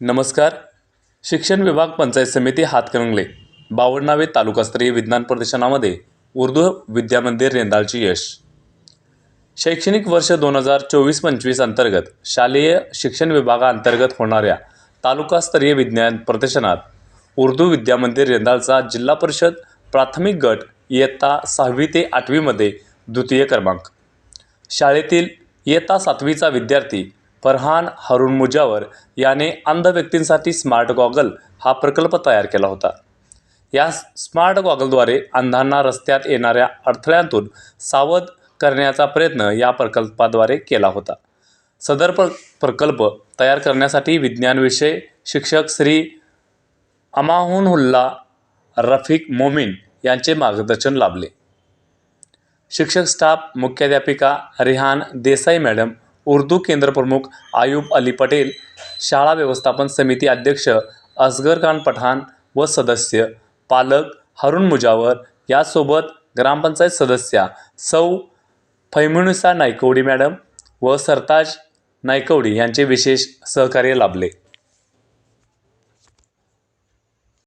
नमस्कार. शिक्षण विभाग पंचायत समिती हातकणंगले बावन्नावे तालुकास्तरीय विज्ञान प्रदर्शनामध्ये उर्दू विद्यामंदिर रेंदाळचे यश. शैक्षणिक वर्ष दोन हजार चोवीस पंचवीस अंतर्गत शालेय शिक्षण विभागाअंतर्गत होणाऱ्या तालुकास्तरीय विज्ञान प्रदर्शनात उर्दू विद्यामंदिर रेंदाळचा जिल्हा परिषद प्राथमिक गट इयत्ता सहावी ते आठवीमध्ये द्वितीय क्रमांक. शाळेतील इयत्ता सातवीचा विद्यार्थी फरहान हरुण मुजावर याने अंध व्यक्तींसाठी स्मार्ट गॉगल हा प्रकल्प तयार केला होता. या स्मार्ट गॉगलद्वारे अंधांना रस्त्यात येणाऱ्या अडथळ्यांतून सावध करण्याचा प्रयत्न या प्रकल्पाद्वारे केला होता. सदर प्र प्रकल्प तयार करण्यासाठी विज्ञानविषय शिक्षक श्री अमाहुनहुल्ला रफिक मोमीन यांचे मार्गदर्शन लाभले. शिक्षक स्टाफ मुख्याध्यापिका रिहान देसाई मॅडम उर्दू केंद्रप्रमुख आयुब अली पटेल शाळा व्यवस्थापन समिती अध्यक्ष असगर खान पठाण व सदस्य पालक हरुण मुजावर यासोबत ग्रामपंचायत सदस्या सौ फैमुनिसा नायकवडी मॅडम व सरताज नायकवडी यांचे विशेष सहकार्य लाभले.